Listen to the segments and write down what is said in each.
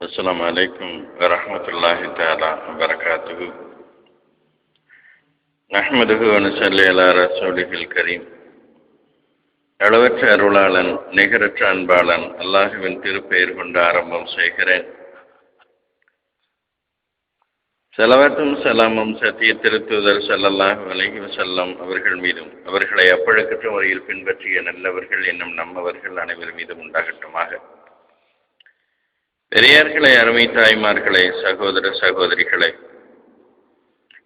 السلام عليكم ورحمة الله تعالى وبركاته نحمده ونصلي على رسوله الكريم அளவற்ற அருளாளன் நிகரற்ற அன்பாளன் அல்லாஹுவின் திருப்பெயர் கொண்டு ஆரம்பம் செய்கிறேன் செலவற்றும் சலாமும் சத்திய திருத்துதர் ஸல்லல்லாஹு அலைஹி வஸல்லம் அவர்கள் மீதும் அவர்களை அப்பழுக்கற்ற முறையில் பின்பற்றிய நல்லவர்கள் என்னும் நம்மவர்கள் அனைவர் மீதும் உண்டாகட்டுமாக பெரியார்களே அருமை தாய்மார்களே சகோதர சகோதரிகளே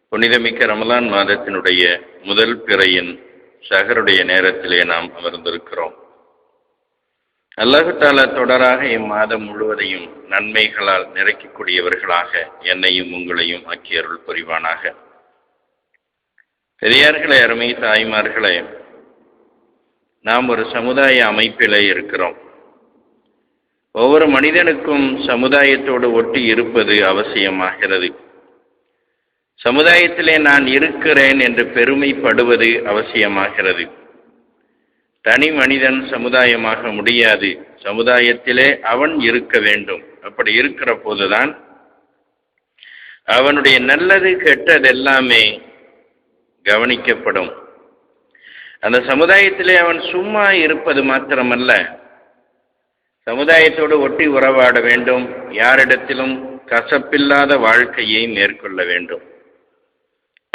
புனிதமிக்க ரமலான் மாதத்தினுடைய முதல் பிறையின் சகருடைய நேரத்திலே நாம் அமர்ந்திருக்கிறோம். அல்லாஹு தொடராக இம்மாதம் முழுவதையும் நன்மைகளால் நிறைக்கக்கூடியவர்களாக என்னையும் உங்களையும் ஆக்கி அருள் புரிவானாக. பெரியார்களே அருமை தாய்மார்களே நாம் ஒரு சமுதாய அமைப்பிலே இருக்கிறோம். ஒவ்வொரு மனிதனுக்கும் சமுதாயத்தோடு ஒட்டி இருப்பது அவசியமாகிறது. சமுதாயத்திலே நான் இருக்கிறேன் என்று பெருமைப்படுவது அவசியமாகிறது. தனி மனிதன் சமுதாயமாக முடியாது. சமுதாயத்திலே அவன் இருக்க வேண்டும். அப்படி இருக்கிற போதுதான் அவனுடைய நல்லது கெட்டதெல்லாமே கவனிக்கப்படும். அந்த சமுதாயத்திலே அவன் சும்மா இருப்பது மாத்திரமல்ல. சமுதாயத்தோடு ஒட்டி உறவாட வேண்டும். யாரிடத்திலும் கசப்பில்லாத வாழ்க்கையை மேற்கொள்ள வேண்டும்.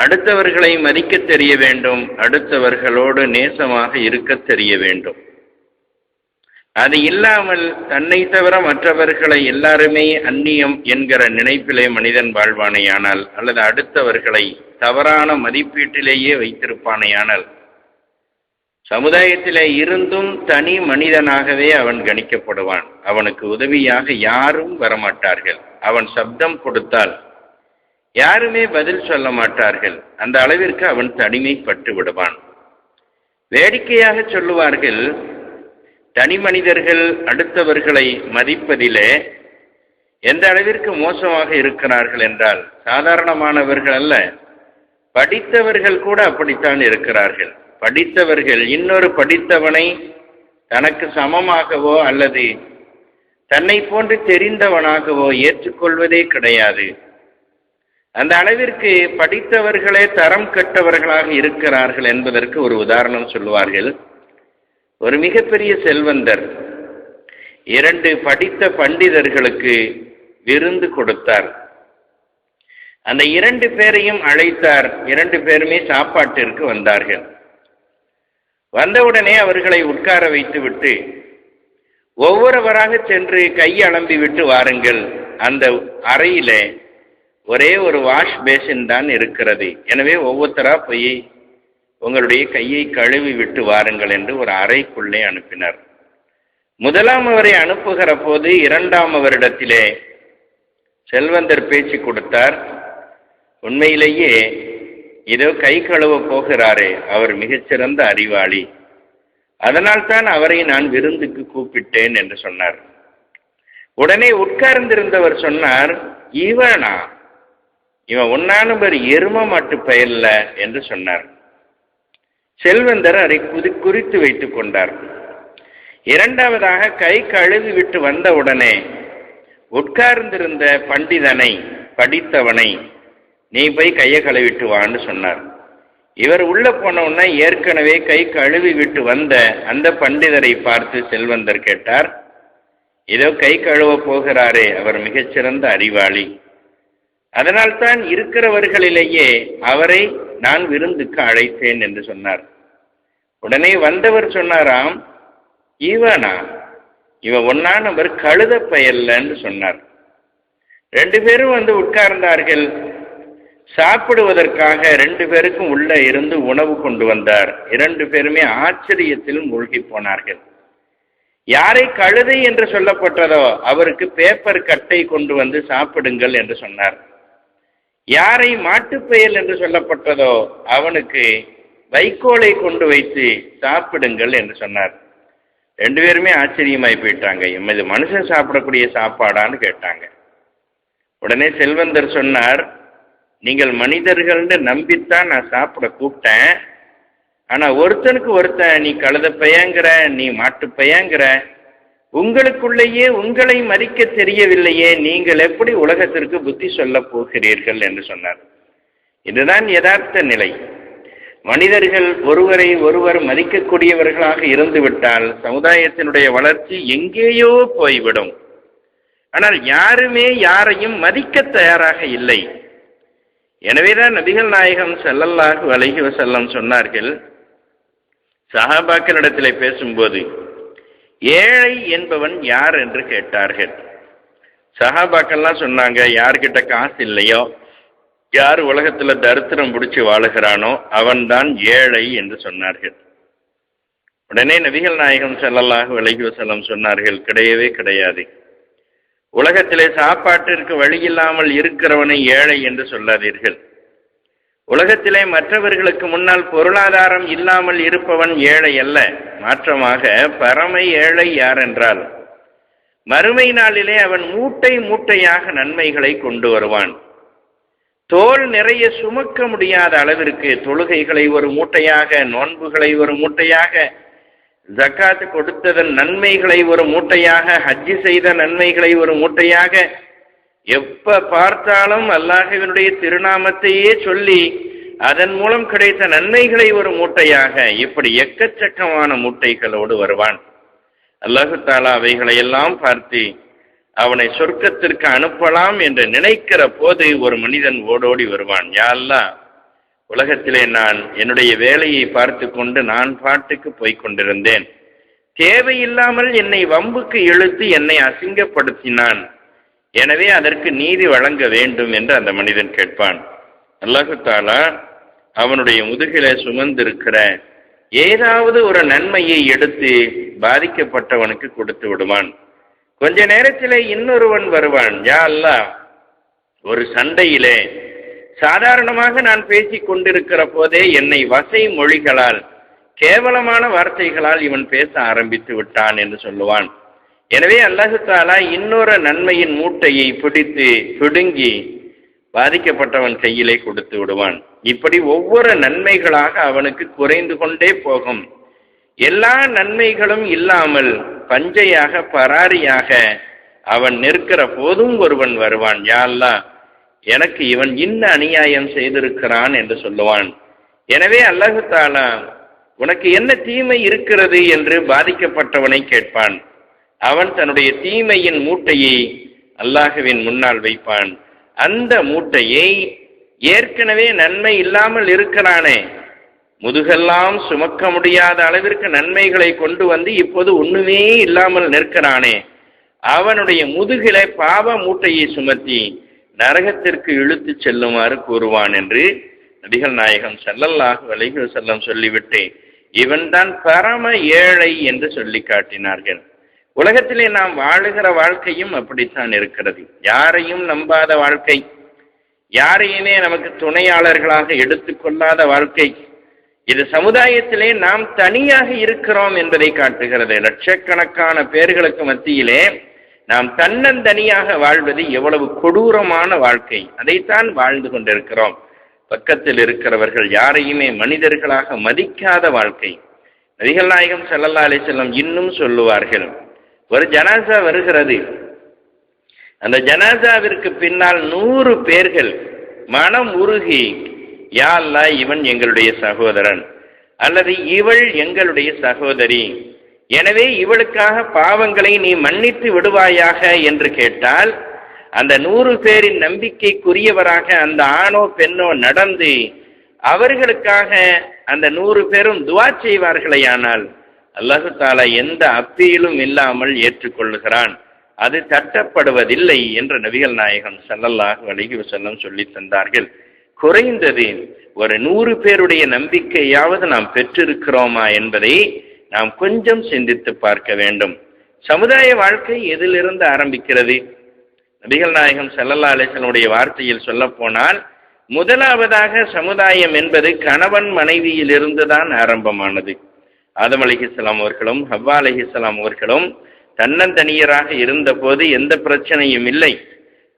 அடுத்தவர்களை மதிக்க தெரிய வேண்டும். அடுத்தவர்களோடு நேசமாக இருக்க தெரிய வேண்டும். அது இல்லாமல் தன்னை தவிர மற்றவர்களை எல்லாருமே அந்நியம் என்கிற நினைப்பிலே மனிதன் வாழ்வானேயானால் அல்லது அடுத்தவர்களை தவறான மதிப்பீட்டிலேயே வைத்திருப்பானேயானால் சமுதாயத்திலே இருந்தும் தனி மனிதனாகவே அவன் கணிக்கப்படுவான். அவனுக்கு உதவியாக யாரும் வரமாட்டார்கள். அவன் சப்தம் கொடுத்தால் யாருமே பதில் சொல்ல மாட்டார்கள். அந்த அளவிற்கு அவன் தனிமைப்பட்டு விடுவான். வேடிக்கையாக சொல்லுவார்கள் தனி மனிதர்கள் அடுத்தவர்களை மதிப்பதிலே எந்த அளவிற்கு மோசமாக இருக்கிறார்கள் என்றால் சாதாரணமானவர்கள் அல்ல படித்தவர்கள் கூட அப்படித்தான் இருக்கிறார்கள். படித்தவர்கள் இன்னொரு படித்தவனை தனக்கு சமமாகவோ அல்லது தன்னை போன்று தெரிந்தவனாகவோ ஏற்றுக்கொள்வதே கிடையாது. அந்த அளவிற்கு படித்தவர்களே தரம் கெட்டவர்களாக இருக்கிறார்கள் என்பதற்கு ஒரு உதாரணம் சொல்லுவார்கள். ஒரு மிகப்பெரிய செல்வந்தர் இரண்டு படித்த பண்டிதர்களுக்கு விருந்து கொடுத்தார். அந்த இரண்டு பேரையும் அழைத்தார். இரண்டு பேருமே சாப்பாட்டிற்கு வந்தார்கள். வந்தவுடனே அவர்களை உட்கார வைத்து விட்டு ஒவ்வொருவராக சென்று கை அலம்பி விட்டு வாருங்கள். அந்த அறையில ஒரே ஒரு வாஷ் பேசின் தான் இருக்கிறது. எனவே ஒவ்வொருத்தரா போய் உங்களுடைய கையை கழுவி விட்டு வாருங்கள் என்று ஒரு அறைக்குள்ளே அனுப்பினார். முதலாம் அவரை அனுப்புகிற போது இரண்டாம் அவரிடத்திலே செல்வந்தர் பேச்சு கொடுத்தார். உண்மையிலேயே இதோ கை கழுவ போகிறாரே அவர் மிகச்சிறந்த அறிவாளி. அதனால் தான் அவரை நான் விருந்துக்கு கூப்பிட்டேன் என்று சொன்னார். உடனே உட்கார்ந்திருந்தவர் சொன்னார் இவனா? இவன் ஒன்னான பேர் எரும மாட்டு பயல்ல என்று சொன்னார். செல்வந்தர் அதை குதி குறித்து வைத்துக் கொண்டார். இரண்டாவதாக கை கழுவி விட்டு வந்த உடனே உட்கார்ந்திருந்த பண்டிதனை படித்தவனை நீ போய் கையை கழுவிட்டு வான்னு சொன்னார். இவர் உள்ள போன ஏற்கனவே கை கழுவி விட்டு வந்த அந்த பண்டிதரை பார்த்து செல்வந்தர் கேட்டார் ஏதோ கை கழுவ போகிறாரே அவர் மிகச்சிறந்த அறிவாளி. அதனால்தான் இருக்கிறவர்களிலேயே அவரை நான் விருந்துக்கு அழைத்தேன் என்று சொன்னார். உடனே வந்தவர் சொன்னாராம் இவனா? இவன் ஒன்னா நம்பர் கழுத பயல்லன்னு சொன்னார். ரெண்டு பேரும் வந்து உட்கார்ந்தார்கள். சாப்பிடுவதற்காக ரெண்டு பேருக்கும் உள்ள இருந்து உணவு கொண்டு வந்தார். இரண்டு பேருமே ஆச்சரியத்திலும் மூழ்கி போனார்கள். யாரை கழுதை என்று சொல்லப்பட்டதோ அவருக்கு பேப்பர் கட்டை கொண்டு வந்து சாப்பிடுங்கள் என்று சொன்னார். யாரை மாட்டுப்பெயல் என்று சொல்லப்பட்டதோ அவனுக்கு வைக்கோலை கொண்டு வைத்து சாப்பிடுங்கள் என்று சொன்னார். ரெண்டு பேருமே ஆச்சரியமாய் போயிட்டாங்க. இது மனுஷன் சாப்பிடக்கூடிய சாப்பாடான்னு கேட்டாங்க. உடனே செல்வந்தர் சொன்னார் நீங்கள் மனிதர்கள்னு நம்பித்தான் நான் சாப்பிட கூப்பிட்டேன். ஆனால் ஒருத்தனுக்கு ஒருத்தன் நீ கழுத பையங்கிற நீ மாட்டு பையங்கிற உங்களுக்குள்ளேயே உங்களை மறிக்க தெரியவில்லையே நீங்கள் எப்படி உலகத்திற்கு புத்தி சொல்லப் போகிறீர்கள்? என்று சொன்னார். இதுதான் யதார்த்த நிலை. மனிதர்கள் ஒருவரை ஒருவர் மதிக்கக்கூடியவர்களாக இருந்துவிட்டால் சமுதாயத்தினுடைய வளர்ச்சி எங்கேயோ போய்விடும். ஆனால் யாருமே யாரையும் மதிக்க தயாராக இல்லை. எனவேதான் நபிகள் நாயகம் செல்லல்லாஹு அலைஹி செல்லம் சொன்னார்கள் சஹாபாக்களிடத்தில் பேசும்போது ஏழை என்பவன் யார் என்று கேட்டார்கள்? சஹாபாக்கள்லாம் சொன்னாங்க யார்கிட்ட காசு இல்லையோ? யார் உலகத்தில் தரித்திரம் பிடிச்சி வாழுகிறானோ அவன்தான் ஏழை என்று சொன்னார்கள். உடனே நபிகள் நாயகம் ஸல்லல்லாஹு விலகி வசலம் சொன்னார்கள் கிடையவே கிடையாது. உலகத்திலே சாப்பாட்டிற்கு வழி இல்லாமல் இருக்கிறவனை ஏழை என்று சொல்லாதீர்கள். உலகத்திலே மற்றவர்களுக்கு முன்னால் பொருளாதாரம் இல்லாமல் இருப்பவன் ஏழை அல்ல. மாற்றமாக பரமை ஏழை யார் என்றால் மறுமை நாளிலே அவன் மூட்டை மூட்டையாக நன்மைகளை கொண்டு வருவான். தோல் நிறைய சுமக்க முடியாத அளவிற்கு தொழுகைகளை ஒரு மூட்டையாக நோன்புகளை ஒரு மூட்டையாக ஜக்காத்து கொடுத்ததன் நன்மைகளை ஒரு மூட்டையாக ஹஜ்ஜி செய்த நன்மைகளை ஒரு மூட்டையாக எப்ப பார்த்தாலும் அல்லாஹுவினுடைய திருநாமத்தையே சொல்லி அதன் மூலம் கிடைத்த நன்மைகளை ஒரு மூட்டையாக இப்படி எக்கச்சக்கமான மூட்டைகளோடு வருவான். அல்லாஹு தாலா அவைகளை எல்லாம் பார்த்து அவனை சொர்க்கத்திற்கு அனுப்பலாம் என்று நினைக்கிற போது ஒரு மனிதன் ஓடோடி வருவான். யா உலகத்திலே நான் என்னுடைய வேலையை பார்த்து கொண்டு நான் பாட்டுக்கு போய்க் கொண்டிருந்தேன் தேவையில்லாமல் என்னை வம்புக்கு இழுத்து என்னை அசிங்கப்படுத்தினான். எனவே அதற்கு நீதி வழங்க வேண்டும் என்று அந்த மனிதன் கேட்பான். அல்லாஹு அவனுடைய முதுகிலே சுமந்திருக்கிற ஏதாவது ஒரு நன்மையை எடுத்து பாதிக்கப்பட்டவனுக்கு கொடுத்து விடுவான். கொஞ்ச நேரத்திலே இன்னொருவன் வருவான். யா அல்லாஹ் ஒரு சண்டையிலே சாதாரணமாக நான் பேசிக் கொண்டிருக்கிற போதே என்னை வசை மொழிகளால் கேவலமான வார்த்தைகளால் இவன் பேச ஆரம்பித்து விட்டான் என்று சொல்லுவான். எனவே அல்லாஹு இன்னொரு நன்மையின் மூட்டையை பிடித்து பிடுங்கி பாதிக்கப்பட்டவன் கையிலே கொடுத்து விடுவான். இப்படி ஒவ்வொரு நன்மைகளாக அவனுக்கு குறைந்து கொண்டே போகும். எல்லா நன்மைகளும் இல்லாமல் பஞ்சையாக பராரியாக அவன் நிற்கிற போதும் ஒருவன் வருவான். யா எனக்கு இவன் இன்ன அநியாயம் செய்திருக்கிறான் என்று சொல்லுவான். எனவே அல்லாஹு தாலா உனக்கு என்ன தீமை இருக்கிறது என்று பாதிக்கப்பட்டவனை கேட்பான். அவன் தன்னுடைய தீமையின் மூட்டையை அல்லாஹுவின் முன்னால் வைப்பான். அந்த மூட்டையை ஏற்கனவே நன்மை இல்லாமல் இருக்கிறானே. முதுகெல்லாம் சுமக்க முடியாத அளவிற்கு நன்மைகளை கொண்டு வந்து இப்போது ஒண்ணுமே இல்லாமல் நிற்கிறானே. அவனுடைய முதுகில பாவ மூட்டையை சுமத்தி நரகத்திற்கு இழுத்து செல்லுமாறு கூறுவான் என்று நபிகள் நாயகம் செல்லல்லாஹு வலைகள் செல்லம் சொல்லிவிட்டு இவன்தான் பரம ஏழை என்று சொல்லி காட்டினார்கள். உலகத்திலே நாம் வாழுகிற வாழ்க்கையும் அப்படித்தான் இருக்கிறது. யாரையும் நம்பாத வாழ்க்கை யாரையுமே நமக்கு துணையாளர்களாக எடுத்துக்கொள்ளாத வாழ்க்கை இது சமுதாயத்திலே நாம் தனியாக இருக்கிறோம் என்பதை காட்டுகிறது. லட்சக்கணக்கான பேர்களுக்கு மத்தியிலே நாம் தன்னந்தனியாக வாழ்வது எவ்வளவு கொடூரமான வாழ்க்கை. அதைத்தான் வாழ்ந்து கொண்டிருக்கிறோம். பக்கத்தில் இருக்கிறவர்கள் யாரையுமே மனிதர்களாக மதிக்காத வாழ்க்கை. நபிகள் நாயகம் செல்லல்லா அலி செல்லம் இன்னும் சொல்லுவார்கள் ஒரு ஜனாசா வருகிறது. அந்த ஜனாசாவிற்கு பின்னால் நூறு பேர்கள் மனம் உருகி யா அல்லாஹ் இவன் எங்களுடைய சகோதரன்? அல்லது இவள் எங்களுடைய சகோதரி. எனவே இவளுக்காக பாவங்களை நீ மன்னித்து விடுவாயாக என்று கேட்டால் அந்த நூறு பேரின் நம்பிக்கைக்குரியவராக அந்த ஆணோ பெண்ணோ நடந்து அவர்களுக்காக அந்த நூறு பேரும் துவா செய்வார்களேயானால் அல்லாஹு தாலா எந்த அப்பீலும் இல்லாமல் ஏற்றுக்கொள்ளுகிறான். அது தட்டப்படுவதில்லை என்று நபிகள் நாயகம் ஸல்லல்லாஹு அலைஹி செல்லம் சொல்லி தந்தார்கள். குறைந்தது ஒரு நூறு பேருடைய நம்பிக்கையாவது நாம் பெற்றிருக்கிறோமா என்பதை நாம் கொஞ்சம் சிந்தித்து பார்க்க வேண்டும். சமுதாய வாழ்க்கை எதிலிருந்து ஆரம்பிக்கிறது? நபிகள் நாயகம் செல்லல்லா அலைஹி வார்த்தையில் சொல்ல போனால் முதலாவதாக சமுதாயம் என்பது கணவன் மனைவியிலிருந்து தான் ஆரம்பமானது. ஆதம் அலிஹிஸ்லாம் அவர்களும் ஹவ்வா அலிஹிஸ்லாம் அவர்களும் தன்னந்தனியராக இருந்தபோது எந்த பிரச்சனையும் இல்லை.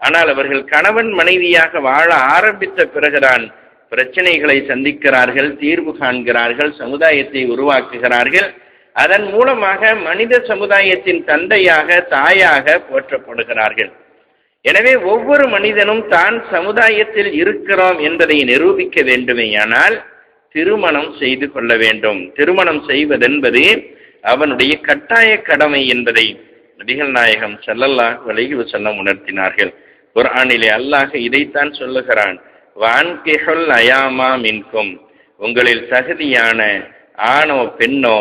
ஆனால் அவர்கள் கணவன் மனைவியாக வாழ ஆரம்பித்த பிறகுதான் பிரச்சனைகளை சந்திக்கிறார்கள் தீர்வு காண்கிறார்கள் சமுதாயத்தை உருவாக்குகிறார்கள். அதன் மூலமாக மனித சமுதாயத்தின் தந்தையாக தாயாக போற்றப்படுகிறார்கள். எனவே ஒவ்வொரு மனிதனும் தான் சமுதாயத்தில் இருக்கிறோம் என்பதை நிரூபிக்க வேண்டுமேயானால் திருமணம் செய்து கொள்ள வேண்டும். திருமணம் செய்வதென்பது அவனுடைய கட்டாய கடமை என்பதை நபிகள் நாயகம் செல்லல்லாஹ் அலைஹி செல்லம் உணர்த்தினார்கள். குர்ஆனிலே அல்லாஹ் இதைத்தான் சொல்லுகிறான். வான்கிஹுல் அயாமா மின்கும். உங்களில் தகுதியான ஆணோ பெண்ணோ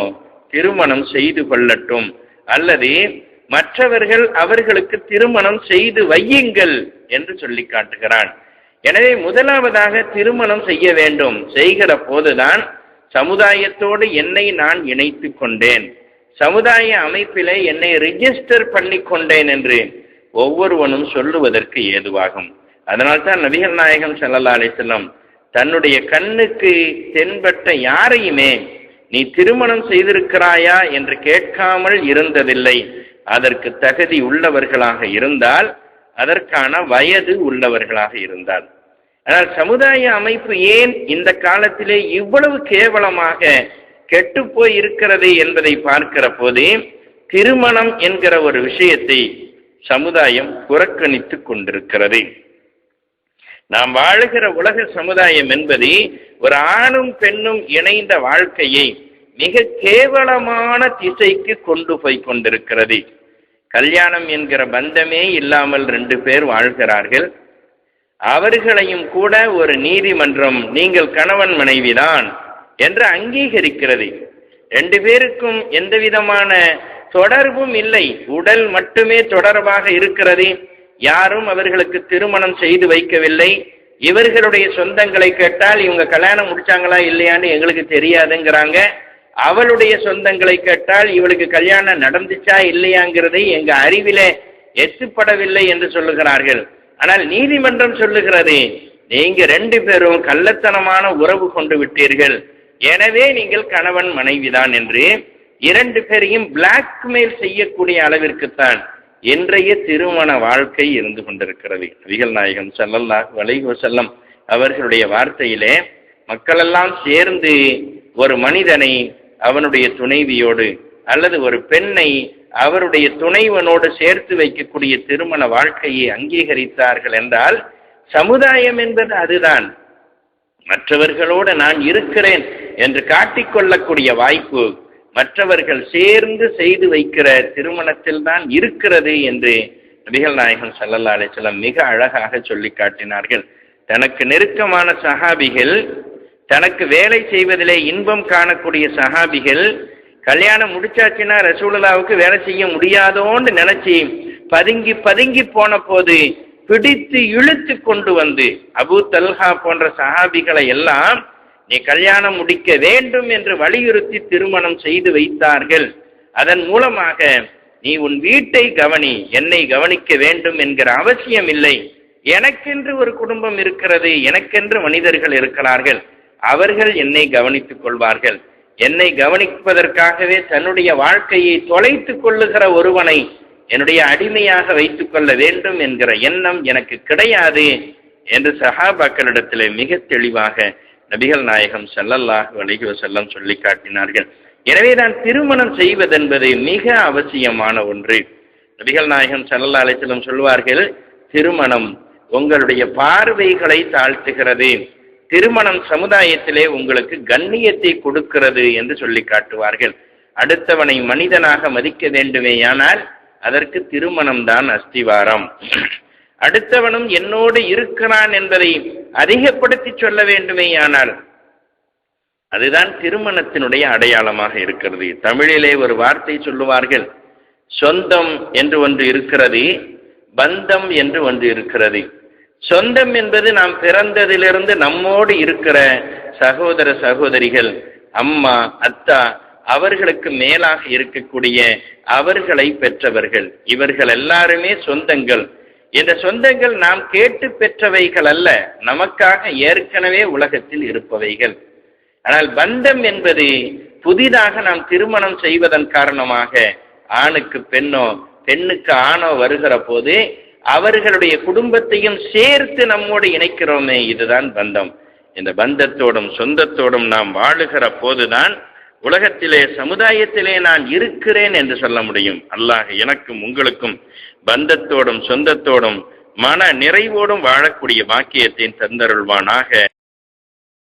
திருமணம் செய்து கொள்ளட்டும். அல்லது மற்றவர்கள் அவர்களுக்கு திருமணம் செய்து வையுங்கள் என்று சொல்லி காட்டுகிறான். எனவே முதலாவதாக திருமணம் செய்ய வேண்டும். செய்கிற போதுதான் சமுதாயத்தோடு என்னை நான் இணைத்து கொண்டேன். சமுதாய அமைப்பிலே என்னை ரிஜிஸ்டர் பண்ணி கொண்டேன் என்று ஒவ்வொருவனும் சொல்லுவதற்கு ஏதுவாகும். அதனால்தான் நபிகள் நாயகம் ஸல்லல்லாஹு அலைஹி தன்னுடைய கண்ணுக்கு தென்பட்ட யாரையுமே நீ திருமணம் செய்திருக்கிறாயா என்று கேட்காமல் இருந்ததில்லை. அதற்கு தகுதி உள்ளவர்களாக இருந்தால் அதற்கான வயது உள்ளவர்களாக இருந்தால் ஆனால் சமுதாய அமைப்பு ஏன் இந்த காலத்திலே இவ்வளவு கேவலமாக கெட்டுப்போய் இருக்கிறது என்பதை பார்க்கிற போது திருமணம் என்கிற ஒரு விஷயத்தை சமுதாயம் புறக்கணித்துக் கொண்டிருக்கிறது. நாம் வாழுகிற உலக சமுதாயம் என்பது ஒரு ஆணும் பெண்ணும் இணைந்த வாழ்க்கையை மிக கேவலமான திசைக்கு கொண்டு போய் கொண்டிருக்கிறது. கல்யாணம் என்கிற பந்தமே இல்லாமல் ரெண்டு பேர் வாழ்கிறார்கள். அவர்களையும் கூட ஒரு நீதிமன்றம் நீங்கள் கணவன் மனைவிதான் என்று அங்கீகரிக்கிறது. ரெண்டு பேருக்கும் எந்த விதமான தொடர்பும் இல்லை. உடல் மட்டுமே தொடர்பாக இருக்கிறது. யாரும் அவர்களுக்கு திருமணம் செய்து வைக்கவில்லை. இவர்களுடைய சொந்தங்களை கேட்டால் இவங்க கல்யாணம் முடிச்சாங்களா இல்லையான்னு எங்களுக்கு தெரியாதுங்கிறாங்க. அவளுடைய சொந்தங்களை கேட்டால் இவளுக்கு கல்யாணம் நடந்துச்சா இல்லையாங்கிறதை எங்க அறிவில எத்துப்படவில்லை என்று சொல்லுகிறார்கள். ஆனால் நீதிமன்றம் சொல்லுகிறது நீங்க ரெண்டு பேரும் கள்ளத்தனமான உறவு கொண்டு விட்டீர்கள். எனவே நீங்கள் கணவன் மனைவிதான் என்று இரண்டு பேரையும் பிளாக்மெயில் செய்யக்கூடிய அளவிற்குத்தான். இன்றைய திருமண வாழ்க்கை இருந்து கொண்டிருக்கிறது. நபிகள் நாயகம் ஸல்லல்லாஹு அலைஹி செல்லம் அவர்களுடைய வார்த்தையிலே மக்களெல்லாம் சேர்ந்து ஒரு மனிதனை அவனுடைய துணைவியோடு அல்லது ஒரு பெண்ணை அவருடைய துணைவனோடு சேர்த்து வைக்கக்கூடிய திருமண வாழ்க்கையை அங்கீகரித்தார்கள் என்றால் சமுதாயம் என்பது அதுதான். மற்றவர்களோடு நான் இருக்கிறேன் என்று காட்டிக்கொள்ளக்கூடிய வாய்ப்பு மற்றவர்கள் சேர்ந்து செய்து வைக்கிற திருமணத்தில் தான் இருக்கிறது என்று நபிகள் நாயகம் சல்லல்லா அலிசல்லாம் மிக அழகாக சொல்லி காட்டினார்கள். தனக்கு நெருக்கமான சஹாபிகள் தனக்கு வேலை செய்வதிலே இன்பம் காணக்கூடிய சஹாபிகள் கல்யாணம் முடிச்சாச்சுன்னா ரசூலுல்லாவுக்கு வேலை செய்ய முடியாதோன்னு நினைச்சி பதுங்கி பதுங்கி போன போது பிடித்து இழுத்து கொண்டு வந்து அபு தல்ஹா போன்ற சஹாபிகளை எல்லாம் நீ கல்யாணம் முடிக்க வேண்டும் என்று வலியுறுத்தி திருமணம் செய்து வைத்தார்கள். அதன் மூலமாக நீ உன் வீட்டை கவனி என்னை கவனிக்க வேண்டும் என்கிற அவசியம் இல்லை. எனக்கென்று ஒரு குடும்பம் இருக்கிறது எனக்கென்று மனிதர்கள் இருக்கிறார்கள். அவர்கள் என்னை கவனித்துக் கொள்வார்கள். என்னை கவனிப்பதற்காகவே தன்னுடைய வாழ்க்கையை தொலைத்து கொள்ளுகிற ஒருவனை என்னுடைய அடிமையாக வைத்துக் கொள்ள வேண்டும் என்கிற எண்ணம் எனக்கு கிடையாது என்று சஹாபாக்களிடத்திலே மிக தெளிவாக நபிகள் நாயகம் ஸல்லல்லாஹு அலைஹி செல்லம் சொல்லி காட்டினார்கள். எனவே தான் திருமணம் செய்வதென்பது மிக அவசியமான ஒன்று. நபிகள் நாயகம் செல்லல்லா அலைச்சலம் சொல்வார்கள் திருமணம் உங்களுடைய பார்வைகளை தாழ்த்துகிறது. திருமணம் சமுதாயத்திலே உங்களுக்கு கண்ணியத்தை கொடுக்கிறது என்று சொல்லி காட்டுவார்கள். அடுத்தவனை மனிதனாக மதிக்க வேண்டுமேயானால் அதற்கு திருமணம் தான் அஸ்திவாரம். அடுத்தவனும் என்னோடு இருக்கிறான் என்பதை அதிகப்படுத்தி சொல்ல வேண்டுமேயானால் அதுதான் திருமணத்தினுடைய அடையாளமாக இருக்கிறது. தமிழிலே ஒரு வார்த்தை சொல்லுவார்கள் சொந்தம் என்று ஒன்று இருக்கிறது பந்தம் என்று ஒன்று இருக்கிறது. சொந்தம் என்பது நாம் பிறந்ததிலிருந்து நம்மோடு இருக்கிற சகோதர சகோதரிகள் அம்மா அத்தா அவர்களுக்கு மேலாக இருக்கக்கூடிய அவர்களை பெற்றவர்கள். இவர்கள் எல்லாருமே சொந்தங்கள். இந்த சொந்தங்கள் நாம் கேட்டு பெற்றவைகள் அல்ல நமக்காக ஏற்கனவே உலகத்தில் இருப்பவைகள். ஆனால் பந்தம் என்பது புதிதாக நாம் திருமணம் செய்வதன் காரணமாக ஆணுக்கு பெண்ணோ பெண்ணுக்கு ஆணோ வருகிற போது அவர்களுடைய குடும்பத்தையும் சேர்த்து நம்மோடு இணைக்கிறோமே இதுதான் பந்தம். இந்த பந்தத்தோடும் சொந்தத்தோடும் நாம் வாழுகிற போதுதான் உலகத்திலே சமுதாயத்திலே நான் இருக்கிறேன் என்று சொல்ல முடியும். அல்லாஹ் எனக்கும் உங்களுக்கும் பந்தத்தோடும் சொந்தத்தோடும் மன நிறைவோடும் வாழக்கூடிய பாக்கியத்தை தந்தருள்வானாக.